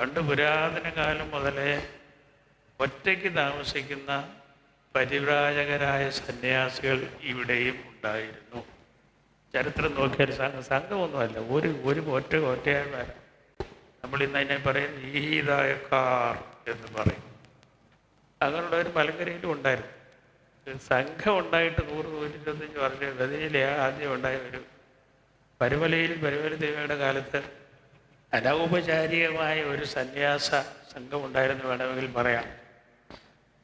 പണ്ട് പുരാതന കാലം മുതലേ ഒറ്റയ്ക്ക് താമസിക്കുന്ന പരിവ്രാജകരായ സന്യാസികൾ ഇവിടെയും ഉണ്ടായിരുന്നു. ചരിത്രം നോക്കിയാൽ സംഘം സംഘമൊന്നുമല്ല. ഒരു ഒരു ഒറ്റ ഒറ്റയായ നമ്മൾ ഇന്ന് അതിനെ പറയും ഈതായക്കാർ എന്ന് പറയും. അങ്ങനെയുള്ള ഒരു മലങ്കരയിലും ഉണ്ടായിരുന്നു. സംഘം ഉണ്ടായിട്ട് നൂറ് നൂറ്റിരുപത്തഞ്ച് വർഷം ഗതിയിലെ ആദ്യം ഉണ്ടായ ഒരു പരുമലയിൽ പരുമല ദേവിയുടെ കാലത്ത് അനൗപചാരികമായ ഒരു സന്യാസ സംഘം ഉണ്ടായിരുന്നു വേണമെങ്കിൽ പറയാം.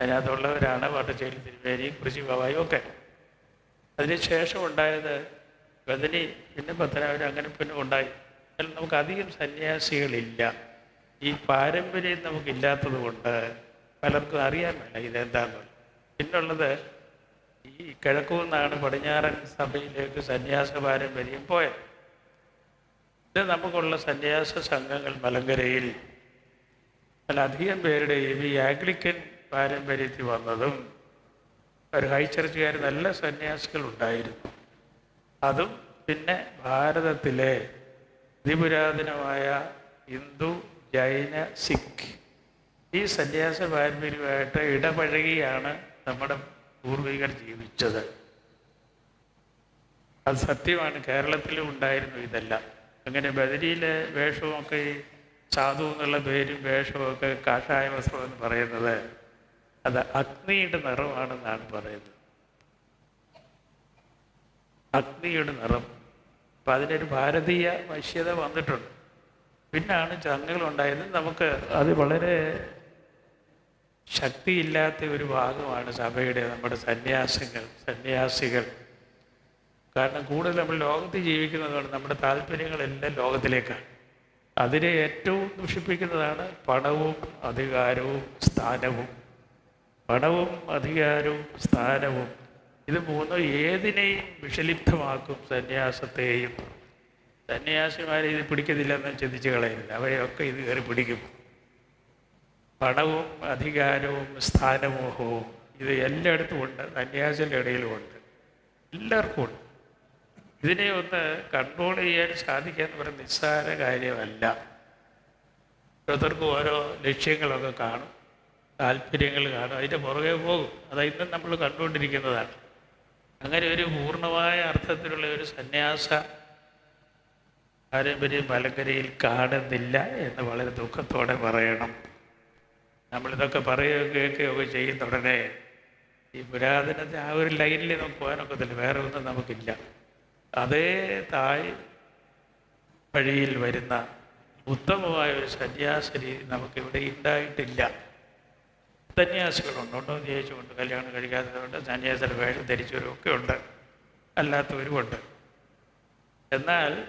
അതിനകത്തുള്ളവരാണ് വട്ടച്ചേരി തിരുവേരി കുറിച്ച് ബാബായും ഒക്കെ. അതിനുശേഷം ഉണ്ടായത് ബദനി പിന്നെ പത്തനാപുരം അങ്ങനെ പിന്നെ ഉണ്ടായി. എന്നാൽ നമുക്ക് അധികം സന്യാസികളില്ല. ഈ പാരമ്പര്യം നമുക്കില്ലാത്തത് കൊണ്ട് പലർക്കും അറിയാൻ വേണ്ട ഇതെന്താണെന്ന് പിന്നുള്ളത് ഈ കിഴക്കുനിന്നാണ് പടിഞ്ഞാറൻ സഭയിലേക്ക് സന്യാസ പാരമ്പര്യം പോയത്. ഇത് നമുക്കുള്ള സന്യാസ സംഘങ്ങൾ മലങ്കരയിൽ. അധികം പേരുടെയും ഈ ആംഗ്ലിക്കൻ പാരമ്പര്യത്തിൽ വന്നതും ഒരു ഹൈ ചർച്ചുകാർ നല്ല സന്യാസികൾ ഉണ്ടായിരുന്നു. അതും പിന്നെ ഭാരതത്തിലെ അതിപുരാതനമായ ഹിന്ദു ജൈന സിഖ് ഈ സന്യാസ പാരമ്പര്യമായിട്ട് ഇടപഴകിയാണ് നമ്മുടെ പൂർവികർ ജീവിച്ചത്. അത് സത്യമാണ് കേരളത്തിലും ഉണ്ടായിരുന്നു ഇതെല്ലാം. അങ്ങനെ ബദരിയിലെ വേഷവുമൊക്കെ ഈ സാധു എന്നുള്ള പേരും വേഷവുമൊക്കെ കാഷായ വസ്ത്രം എന്ന് പറയുന്നത് അത് അഗ്നിയുടെ നിറമാണെന്നാണ് പറയുന്നത്. അഗ്നിയുടെ നിറം. അപ്പം അതിനൊരു ഭാരതീയ വശ്യത വന്നിട്ടുണ്ട്. പിന്നാണ് ചങ്ങലുണ്ടായത്. നമുക്ക് അത് വളരെ ശക്തിയില്ലാത്ത ഒരു ഭാഗമാണ് സഭയുടെ നമ്മുടെ സന്യാസങ്ങൾ സന്യാസികൾ. കാരണം കൂടുതൽ നമ്മൾ ലോകത്ത് ജീവിക്കുന്നതാണ് നമ്മുടെ താല്പര്യങ്ങളെല്ലാം ലോകത്തിലേക്കാണ്. അതിനെ ഏറ്റവും ദുഷിപ്പിക്കുന്നതാണ് പണവും അധികാരവും സ്ഥാനവും. പണവും അധികാരവും സ്ഥാനവും. ഇത് മൂന്നും ഏതിനെയും വിഷലിപ്തമാക്കും സന്യാസത്തെയും. സന്യാസിമാരെ ഇത് പിടിക്കത്തില്ലെന്ന് ചിന്തിച്ച് കളയരുത്. അവരെയൊക്കെ ഇത് കയറി പിടിക്കും. പണവും അധികാരവും സ്ഥാനമോഹവും ഇത് എല്ലായിടത്തും ഉണ്ട്. സന്യാസികളുടെ ഇടയിലും ഉണ്ട്. എല്ലാവർക്കും ഉണ്ട്. ഇതിനെ ഒന്ന് കൺട്രോൾ ചെയ്യാൻ സാധിക്കുക സാധിക്കാന്ന് പറയുന്ന നിസ്സാര കാര്യമല്ല. ഓരോരുത്തർക്കും ഓരോ ലക്ഷ്യങ്ങളൊക്കെ കാണും. താല്പര്യങ്ങൾ കാണും. അതിന്റെ പുറകെ പോകും. അത് ഇന്നും നമ്മൾ കണ്ടുകൊണ്ടിരിക്കുന്നതാണ്. അങ്ങനെ ഒരു പൂർണമായ അർത്ഥത്തിലുള്ള ഒരു സന്യാസ പാരമ്പര്യം മലങ്കരയിൽ കാണുന്നില്ല എന്ന് വളരെ ദുഃഖത്തോടെ പറയണം. നമ്മളിതൊക്കെ പറയുകയോ കേൾക്കുകയൊക്കെ ചെയ്യുന്ന ഉടനെ ഈ പുരാതനത്തെ ആ ഒരു ലൈനിൽ നമുക്ക് പോകാനൊക്കത്തില്ല. വേറെ ഒന്നും നമുക്കില്ല. അതേ തായ് വഴിയിൽ വരുന്ന ഉത്തമമായ ഒരു സന്യാസ രീതി നമുക്കിവിടെ ഉണ്ടായിട്ടില്ല. സന്യാസികളുണ്ട്. ഉണ്ടോ എന്ന് ചോദിച്ചുകൊണ്ട് കല്യാണം കഴിക്കാത്തവരുണ്ട്. സന്യാസ വേഷം ധരിച്ചവരൊക്കെ ഉണ്ട്. അല്ലാത്തവരുമുണ്ട്. എന്നാൽ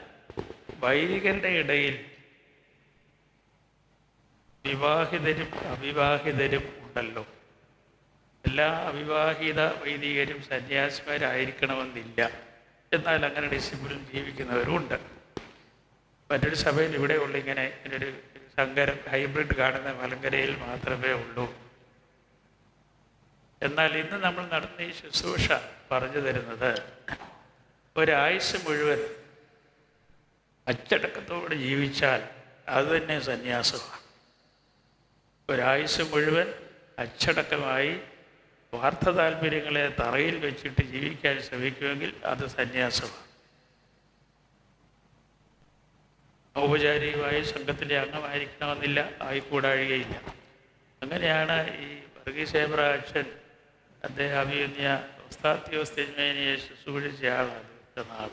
വൈദികരുടെ ഇടയിൽ വിവാഹിതരും അവിവാഹിതരും ഉണ്ടല്ലോ. എല്ലാ അവിവാഹിത വൈദികരും സന്യാസിമാരായിരിക്കണമെന്നില്ല. എന്നാൽ അങ്ങനെ ഡിസിപ്ലിൻ ജീവിക്കുന്നവരുമുണ്ട് മറ്റൊരു സഭയിൽ ഇവിടെയുള്ള ഇങ്ങനെ ഒരു സങ്കരം ഹൈബ്രിഡ് കാണുന്ന മലങ്കരയിൽ മാത്രമേ ഉള്ളൂ. എന്നാൽ ഇന്ന് നമ്മൾ നടന്ന ഈ ശുശ്രൂഷ പറഞ്ഞു തരുന്നത് ഒരായുസ് മുഴുവൻ അച്ചടക്കത്തോടെ ജീവിച്ചാൽ അത് തന്നെ സന്യാസമാണ്. ഒരായുസ് മുഴുവൻ അച്ചടക്കമായി സ്വാർത്ഥ താല്പര്യങ്ങളെ തറയിൽ വെച്ചിട്ട് ജീവിക്കാൻ ശ്രമിക്കുമെങ്കിൽ അത് സന്യാസമാണ്. ഔപചാരികമായി സംഘത്തിന്റെ അംഗമായിരിക്കണമെന്നില്ല ആയിക്കൂടാഴുകയില്ല. അങ്ങനെയാണ് ഈ വർഗീസേബ്ര അച്ഛൻ അദ്ദേഹം അഭിയുന്നിയ ഉസ്താത്യോസ്തിന്മേനിയെ ശുശ്രൂഷിച്ച ആളാണ്. നാൾ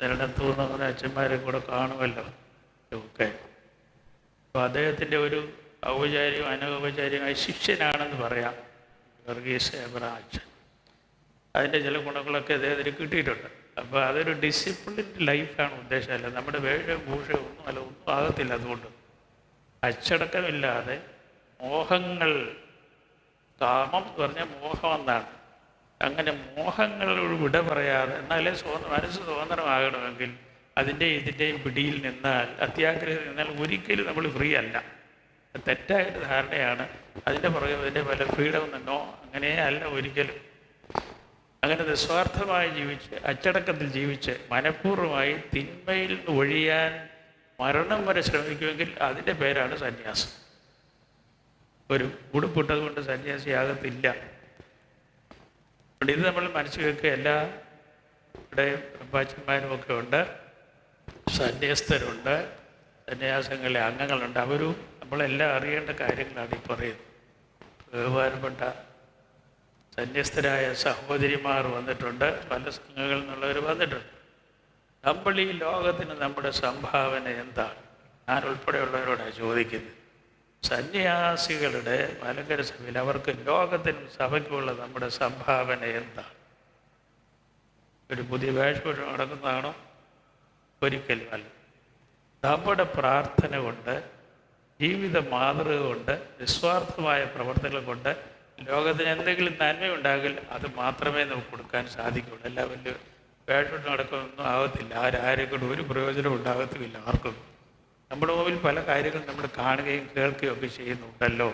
നിരടത്തു പറഞ്ഞ അച്ഛന്മാരെ കൂടെ കാണുമല്ലോ ഒക്കെ. അപ്പോൾ അദ്ദേഹത്തിന്റെ ഒരു ഔപചാരികം അനൗപചാരികമായ ശിഷ്യനാണെന്ന് പറയാം. വർഗീസ് അച്ഛൻ അതിന്റെ ചില ഗുണങ്ങളൊക്കെ അദ്ദേഹത്തിന് കിട്ടിയിട്ടുണ്ട്. അപ്പോൾ അതൊരു ഡിസിപ്ലിൻഡ് ലൈഫാണ് ഉദ്ദേശം. അല്ല നമ്മുടെ വേഷം ഭൂഷം ഒന്നും അല്ല ഒന്നും ആകത്തില്ല അതുകൊണ്ട്. അച്ചടക്കമില്ലാതെ മോഹങ്ങൾ കാമം എന്ന് പറഞ്ഞാൽ മോഹം എന്നാണ്. അങ്ങനെ മോഹങ്ങളോട് വിട പറയാതെ എന്നാലേ സ്വതന്ത്ര മനസ്സ് സ്വതന്ത്രമാകണമെങ്കിൽ അതിന്റെ ഇതിന്റെയും പിടിയിൽ നിന്നാൽ അത്യാഗ്രഹത്തിൽ നിന്നാൽ ഒരിക്കലും നമ്മൾ ഫ്രീ അല്ല. തെറ്റായൊരു ധാരണയാണ്. അതിന്റെ പുറകെ അതിന്റെ പല ഫ്രീഡം നിന്നോ അങ്ങനെ അല്ല ഒരിക്കലും. അങ്ങനെ നിസ്വാർത്ഥമായി ജീവിച്ച് അച്ചടക്കത്തിൽ ജീവിച്ച് മനഃപൂർവമായി തിന്മയിൽ ഒഴിയാൻ മരണം വരെ ശ്രമിക്കുമെങ്കിൽ അതിന്റെ പേരാണ് സന്യാസം. ഒരു ഉടുപ്പിട്ടത് കൊണ്ട് സന്യാസിയാകത്തില്ല ഇത് നമ്മൾ മനസ്സിൽ വെക്കുക എല്ലാ ഇവിടെ പ്രഭാച്ചന്മാരും ഒക്കെ ഉണ്ട്. സന്യസ്തരുണ്ട്. സന്യാസങ്ങളിലെ അംഗങ്ങളുണ്ട്. അവരും നമ്മളെല്ലാം അറിയേണ്ട കാര്യങ്ങളാണ് ഈ പറയുന്നത്. ബഹുമാനപ്പെട്ട സന്യസ്തരായ സഹോദരിമാർ വന്നിട്ടുണ്ട്. പല സംഘങ്ങളിൽ നിന്നുള്ളവർ വന്നിട്ടുണ്ട്. നമ്മൾ ഈ ലോകത്തിന് നമ്മുടെ സംഭാവന എന്താണ്? ഞാൻ ഉൾപ്പെടെയുള്ളവരോടാണ് ചോദിക്കുന്നത്. സന്യാസികളുടെ മലങ്കര സഭയിൽ അവർക്ക് ലോകത്തിനും സഭയ്ക്കുമുള്ള നമ്മുടെ സംഭാവന എന്താണ്? ഒരു പുതിയ വേഷം നടക്കുന്നതാണോ ഒരിക്കലും അല്ല. നമ്മുടെ പ്രാർത്ഥന കൊണ്ട് ജീവിത മാതൃക കൊണ്ട് നിസ്വാർത്ഥമായ പ്രവർത്തനങ്ങൾ കൊണ്ട് ലോകത്തിന് എന്തെങ്കിലും നന്മയുണ്ടാകിൽ അത് മാത്രമേ നമുക്ക് കൊടുക്കാൻ സാധിക്കുള്ളൂ എല്ലാ വലിയ വേഷം നടക്കുന്നൊന്നും ആകത്തില്ല ആരാരെ കൊണ്ട് ഒരു പ്രയോജനം ഉണ്ടാകത്തുമില്ല ആർക്കും. നമ്മുടെ മുമ്പിൽ പല കാര്യങ്ങളും നമ്മൾ കാണുകയും കേൾക്കുകയും ഒക്കെ ചെയ്യുന്നുണ്ടല്ലോ.